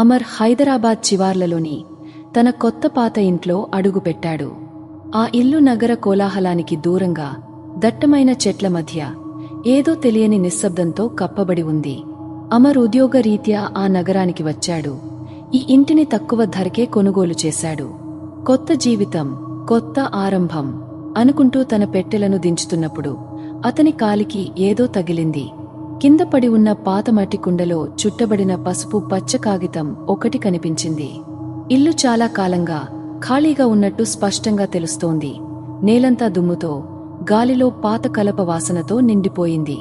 అమర్ హైదరాబాద్ చివార్లలోని తన కొత్త పాత ఇంట్లో అడుగుపెట్టాడు. ఆ ఇల్లు నగర కోలాహలానికి దూరంగా దట్టమైన చెట్ల మధ్య ఏదో తెలియని నిశ్శబ్దంతో కప్పబడి ఉంది. అమర్ ఉద్యోగరీత్యా ఆ నగరానికి వచ్చాడు. ఈ ఇంటిని తక్కువ ధరకే కొనుగోలు చేశాడు. కొత్త జీవితం కొత్త ఆరంభం అనుకుంటూ తన పెట్టెలను దించుతున్నప్పుడు అతని కాలికి ఏదో తగిలింది. కింద పడి ఉన్న పాత మట్టి కుండలో చుట్టబడిన పసుపు పచ్చ కాగితం ఒకటి కనిపించింది. ఇల్లు చాలా కాలంగా ఖాళీగా ఉన్నట్టు స్పష్టంగా తెలుస్తోంది. నేలంతా దుమ్ముతో గాలిలో పాత కలప వాసనతో నిండిపోయింది.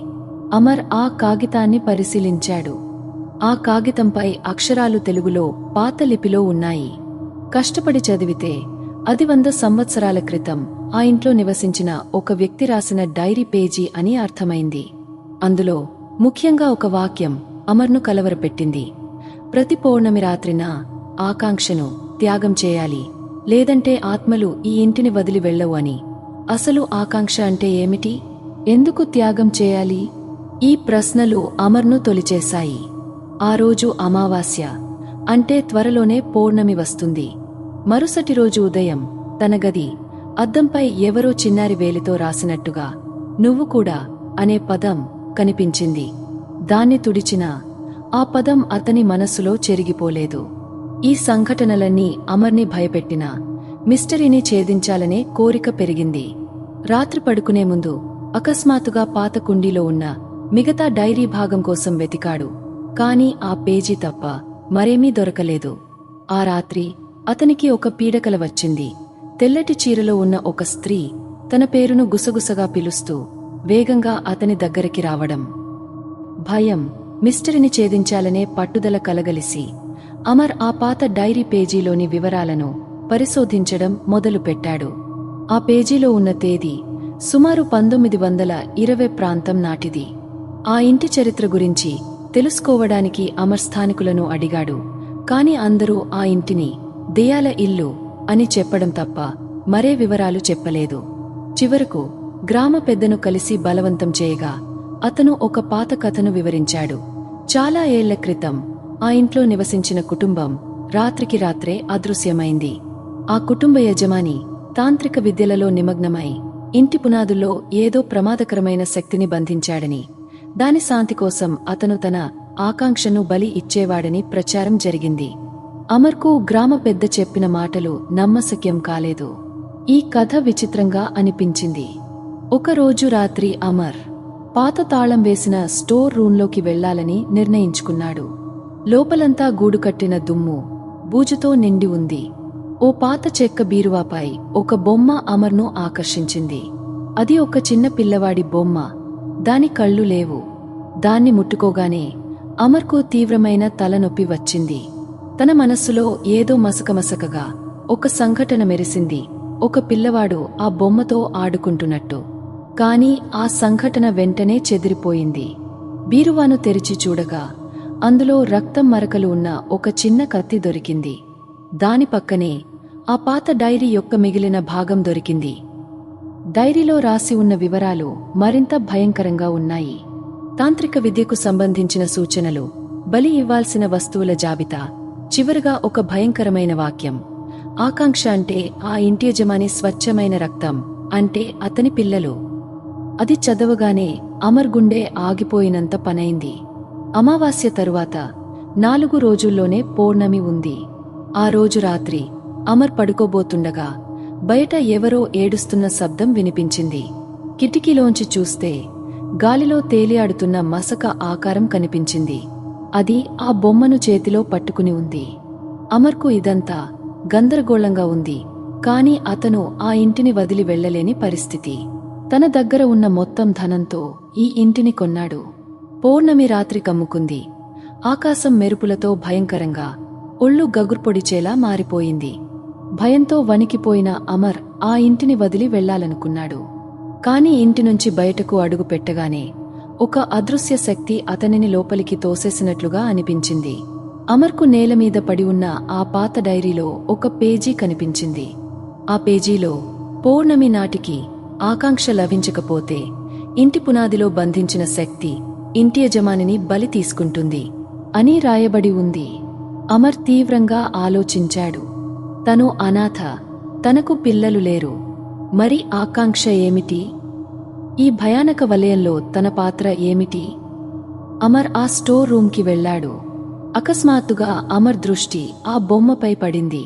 అమర్ ఆ కాగితాన్ని పరిశీలించాడు. ఆ కాగితంపై అక్షరాలు తెలుగులో పాత లిపిలో ఉన్నాయి. కష్టపడి చదివితే అది వంద సంవత్సరాల క్రితం ఆ ఇంట్లో నివసించిన ఒక వ్యక్తి రాసిన డైరీ పేజీ అని అర్థమైంది. అందులో ముఖ్యంగా ఒక వాక్యం అమర్ను కలవరపెట్టింది. ప్రతి పౌర్ణమి రాత్రిన ఆకాంక్షను త్యాగం చేయాలి. లేదంటే ఆత్మలు ఈ ఇంటిని వదిలి వెళ్ళవు అని. అసలు ఆకాంక్ష అంటే ఏమిటి? ఎందుకు త్యాగం చేయాలి? ఈ ప్రశ్నలు అమర్ను తొలిచేశాయి. ఆ రోజు అమావాస్య. అంటే త్వరలోనే పౌర్ణమి వస్తుంది. మరుసటి రోజు ఉదయం తన గది అద్దంపై ఎవరో చిన్నారి వేలితో రాసినట్టుగా నువ్వు కూడా అనే పదం కనిపించింది. దాన్ని తుడిచినా ఆ పదం అతని మనస్సులో చెరిగిపోలేదు. ఈ సంఘటనలన్నీ అమర్ని భయపెట్టినా మిస్టరీని ఛేదించాలనే కోరిక పెరిగింది. రాత్రి పడుకునే ముందు అకస్మాత్తుగా పాత కుండీలో ఉన్న మిగతా డైరీ భాగం కోసం వెతికాడు. కాని ఆ పేజీ తప్ప మరేమీ దొరకలేదు. ఆ రాత్రి అతనికి ఒక పీడకల వచ్చింది. తెల్లటి చీరలో ఉన్న ఒక స్త్రీ తన పేరును గుసగుసగా పిలుస్తూ వేగంగా అతని దగ్గరికి రావడం. భయం మిస్టరీని ఛేదించాలనే పట్టుదల కలగలిసి అమర్ ఆ పాత డైరీ పేజీలోని వివరాలను పరిశోధించడం మొదలుపెట్టాడు. ఆ పేజీలో ఉన్న తేదీ సుమారు పంతొమ్మిది వందల ఇరవై ప్రాంతం నాటిది. ఆ ఇంటి చరిత్ర గురించి తెలుసుకోవడానికి అమర్ స్థానికులను అడిగాడు. కాని అందరూ ఆ ఇంటిని దెయ్యాల ఇల్లు అని చెప్పడం తప్ప మరే వివరాలు చెప్పలేదు. చివరకు గ్రామ పెద్దను కలిసి బలవంతం చేయగా అతను ఒక పాత కథను వివరించాడు. చాలా ఏళ్ళ క్రితం ఆ ఇంట్లో నివసించిన కుటుంబం రాత్రికి రాత్రే అదృశ్యమైంది. ఆ కుటుంబ యజమాని తాంత్రిక విద్యలలో నిమగ్నమై ఇంటి పునాదుల్లో ఏదో ప్రమాదకరమైన శక్తిని బంధించాడని దాని శాంతి కోసం అతను తన ఆకాంక్షను బలి ఇచ్చేవాడని ప్రచారం జరిగింది. అమర్కు గ్రామ పెద్ద చెప్పిన మాటలు నమ్మశక్యం కాలేదు. ఈ కథ విచిత్రంగా అనిపించింది. ఒకరోజు రాత్రి అమర్ పాత తాళం వేసిన స్టోర్ రూంలోకి వెళ్ళాలని నిర్ణయించుకున్నాడు. లోపలంతా గూడుకట్టిన దుమ్ము బూజుతో నిండి ఉంది. ఓ పాత చెక్క బీరువాపై ఒక బొమ్మ అమర్ను ఆకర్షించింది. అది ఒక చిన్న పిల్లవాడి బొమ్మ. దాని కళ్ళు లేవు. దాన్ని ముట్టుకోగానే అమర్కు తీవ్రమైన తలనొప్పి వచ్చింది. తన మనస్సులో ఏదో మసకమసకగా ఒక సంఘటన మెరిసింది. ఒక పిల్లవాడు ఆ బొమ్మతో ఆడుకుంటున్నట్టు. కాని ఆ సంఘటన వెంటనే చెదిరిపోయింది. బీరువాను తెరిచి చూడగా అందులో రక్తం మరకలు ఉన్న ఒక చిన్న కత్తి దొరికింది. దాని పక్కనే ఆ పాత డైరీ యొక్క మిగిలిన భాగం దొరికింది. డైరీలో రాసి ఉన్న వివరాలు మరింత భయంకరంగా ఉన్నాయి. తాంత్రిక విద్యకు సంబంధించిన సూచనలు బలి ఇవ్వాల్సిన వస్తువుల జాబితా చివరగా ఒక భయంకరమైన వాక్యం. ఆకాంక్ష అంటే ఆ ఇంటి యజమాని స్వచ్ఛమైన రక్తం అంటే అతని పిల్లలు. అది చదవగానే అమర్ గుండె ఆగిపోయినంత పనైంది. అమావాస్య తరువాత నాలుగు రోజుల్లోనే పౌర్ణమి ఉంది. ఆ రోజు రాత్రి అమర్ పడుకోబోతుండగా బయట ఎవరో ఏడుస్తున్న శబ్దం వినిపించింది. కిటికీలోంచి చూస్తే గాలిలో తేలియాడుతున్న మసక ఆకారం కనిపించింది. అది ఆ బొమ్మను చేతిలో పట్టుకుని ఉంది. అమర్కు ఇదంతా గందరగోళంగా ఉంది కాని అతను ఆ ఇంటిని వదిలి వెళ్ళలేని పరిస్థితి. తన దగ్గర ఉన్న మొత్తం ధనంతో ఈ ఇంటిని కొన్నాడు. పౌర్ణమి రాత్రి కమ్ముకుంది. ఆకాశం మెరుపులతో భయంకరంగా ఒళ్ళు గగుర్పొడిచేలా మారిపోయింది. భయంతో వణికిపోయిన అమర్ ఆ ఇంటిని వదిలి వెళ్ళాలనుకున్నాడు కాని ఇంటి నుంచి బయటకు అడుగు పెట్టగానే ఒక అదృశ్య శక్తి అతనిని లోపలికి తోసేసినట్లుగా అనిపించింది. అమర్కు నేలమీద పడి ఉన్న ఆ పాత డైరీలో ఒక పేజీ కనిపించింది. ఆ పేజీలో పౌర్ణమి నాటికి ఆకాంక్ష లభించకపోతే ఇంటి పునాదిలో బంధించిన శక్తి ఇంటి యజమానిని బలి తీసుకుంటుంది అని రాయబడి ఉంది. అమర్ తీవ్రంగా ఆలోచించాడు. తను అనాథ తనకు పిల్లలు లేరు. మరి ఆకాంక్ష ఏమిటి? ఈ భయానక వలయంలో తన పాత్ర ఏమిటి? అమర్ ఆ స్టోర్ రూమ్కి వెళ్ళాడు. అకస్మాత్తుగా అమర్ దృష్టి ఆ బొమ్మపై పడింది.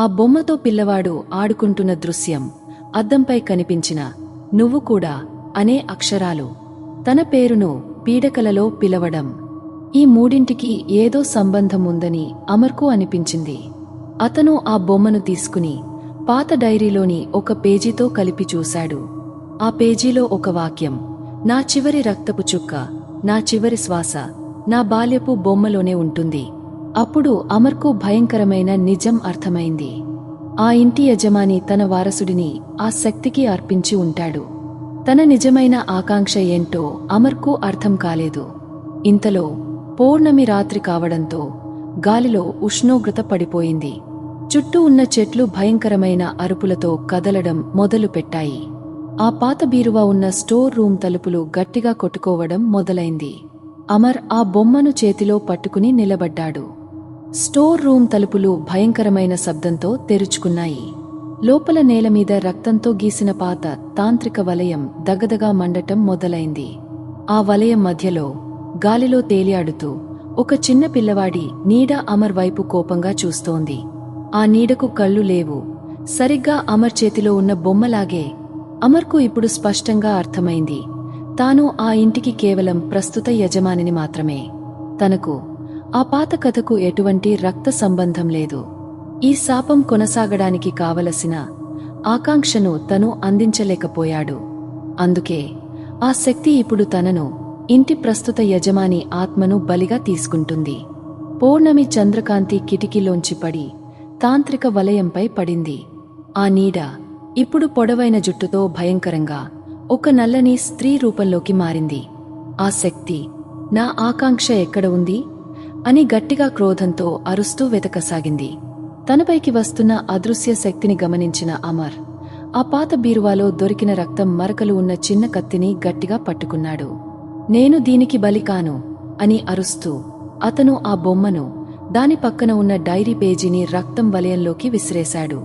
ఆ బొమ్మతో పిల్లవాడు ఆడుకుంటున్న దృశ్యం అద్దంపై కనిపించిన నువ్వు కూడా అనే అక్షరాలు తన పేరును పీడకలలో పిలవడం ఈ మూడింటికి ఏదో సంబంధం ఉందని అమర్కు అనిపించింది. అతను ఆ బొమ్మను తీసుకుని పాత డైరీలోని ఒక పేజీతో కలిపి చూశాడు. ఆ పేజీలో ఒక వాక్యం నా చివరి రక్తపు చుక్క నా చివరి శ్వాస నా బాల్యపు బొమ్మలోనే ఉంటుంది. అప్పుడు అమర్కు భయంకరమైన నిజం అర్థమైంది. ఆ ఇంటి యజమాని తన వారసుడిని ఆ శక్తికి అర్పించి ఉంటాడు. తన నిజమైన ఆకాంక్ష ఏంటో అమర్కు అర్థం కాలేదు. ఇంతలో పౌర్ణమి రాత్రి కావడంతో గాలిలో ఉష్ణోగ్రత పడిపోయింది. చుట్టూ ఉన్న చెట్లు భయంకరమైన అరుపులతో కదలడం మొదలుపెట్టాయి. ఆ పాత బీరువా ఉన్న స్టోర్ రూమ్ తలుపులు గట్టిగా కొట్టుకోవడం మొదలైంది. అమర్ ఆ బొమ్మను చేతిలో పట్టుకుని నిలబడ్డాడు. స్టోర్ రూమ్ తలుపులు భయంకరమైన శబ్దంతో తెరుచుకున్నాయి. లోపల నేలమీద రక్తంతో గీసిన పాత తాంత్రిక వలయం దగదగా మండటం మొదలైంది. ఆ వలయం మధ్యలో గాలిలో తేలియాడుతూ ఒక చిన్న పిల్లవాడి నీడ అమర్ వైపు కోపంగా చూస్తోంది. ఆ నీడకు కళ్ళు లేవు. సరిగ్గా అమర్ చేతిలో ఉన్న బొమ్మలాగే అమర్కు ఇప్పుడు స్పష్టంగా అర్థమైంది. తాను ఆ ఇంటికి కేవలం ప్రస్తుత యజమానిని మాత్రమే. తనకు ఆ పాత కథకు ఎటువంటి రక్త సంబంధం లేదు. ఈ శాపం కొనసాగడానికి కావలసిన ఆకాంక్షను తను అందించలేకపోయాడు. అందుకే ఆ శక్తి ఇప్పుడు తనను ఇంటి ప్రస్తుత యజమాని ఆత్మను బలిగా తీసుకుంటుంది. పౌర్ణమి చంద్రకాంతి కిటికీలోంచి పడి తాంత్రిక వలయంపై పడింది. ఆ నీడ ఇప్పుడు పొడవైన జుట్టుతో భయంకరంగా ఒక నల్లని స్త్రీ రూపంలోకి మారింది. ఆ శక్తి నా ఆకాంక్ష ఎక్కడ ఉంది? అని గట్టిగా క్రోధంతో అరుస్తూ వెతకసాగింది. తనపైకి వస్తున్న అదృశ్య శక్తిని గమనించిన అమర్ ఆ పాత బీరువాలో దొరికిన రక్తం మరకలు ఉన్న చిన్న కత్తిని గట్టిగా పట్టుకున్నాడు. నేను దీనికి బలికాను అని అరుస్తూ అతను ఆ బొమ్మను దాని పక్కన ఉన్న డైరీ పేజీని రక్తం వలయంలోకి విసిరేశాడు.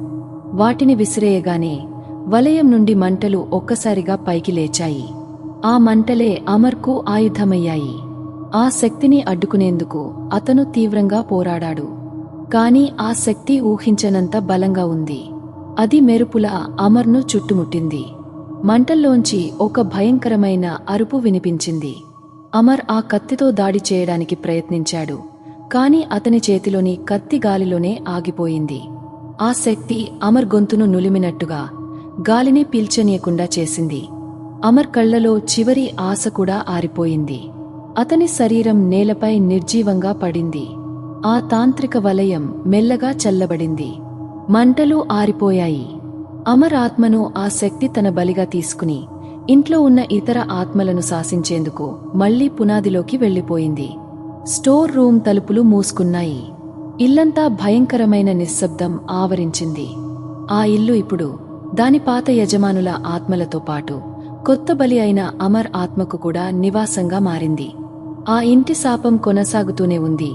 వాటిని విసిరేయగానే వలయం నుండి మంటలు ఒక్కసారిగా పైకి లేచాయి. ఆ మంటలే అమర్కు ఆయుధమయ్యాయి. ఆ శక్తిని అడ్డుకునేందుకు అతను తీవ్రంగా పోరాడాడు. కాని ఆ శక్తి ఊహించనంత బలంగా ఉంది. అది మెరుపులా అమర్ను చుట్టుముట్టింది. మంటల్లోంచి ఒక భయంకరమైన అరుపు వినిపించింది. అమర్ ఆ కత్తితో దాడి చేయడానికి ప్రయత్నించాడు. కాని అతని చేతిలోని కత్తి గాలిలోనే ఆగిపోయింది. ఆ శక్తి అమర్ గొంతును నులిమినట్టుగా గాలిని పీల్చనీయకుండా చేసింది. అమర్ కళ్ళలో చివరి ఆశ కూడా ఆరిపోయింది. అతని శరీరం నేలపై నిర్జీవంగా పడింది. ఆ తాంత్రిక వలయం మెల్లగా చల్లబడింది. మంటలు ఆరిపోయాయి. అమరాత్మను ఆ శక్తి తన బలిగా తీసుకుని ఇంట్లో ఉన్న ఇతర ఆత్మలను శాసించేందుకు మళ్ళీ పునాదిలోకి వెళ్ళిపోయింది స్టోర్ రూమ్ తలుపులు మూసుకున్నాయి. ఇల్లంతా భయంకరమైన నిశ్శబ్దం ఆవరించింది. ఆ ఇల్లు ఇప్పుడు దాని పాత యజమానుల ఆత్మలతో పాటు కొత్త బలి అయిన అమర్ ఆత్మకు కూడా నివాసంగా మారింది. ఆ ఇంటి శాపం కొనసాగుతూనే ఉంది.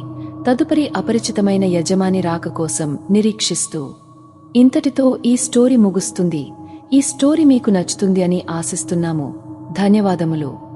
తదుపరి అపరిచితమైన యజమాని రాక కోసం నిరీక్షిస్తూ ఇంతటితో ఈ స్టోరీ ముగుస్తుంది. ఈ స్టోరీ మీకు నచ్చుతుంది అని ఆశిస్తున్నాము. ధన్యవాదములు.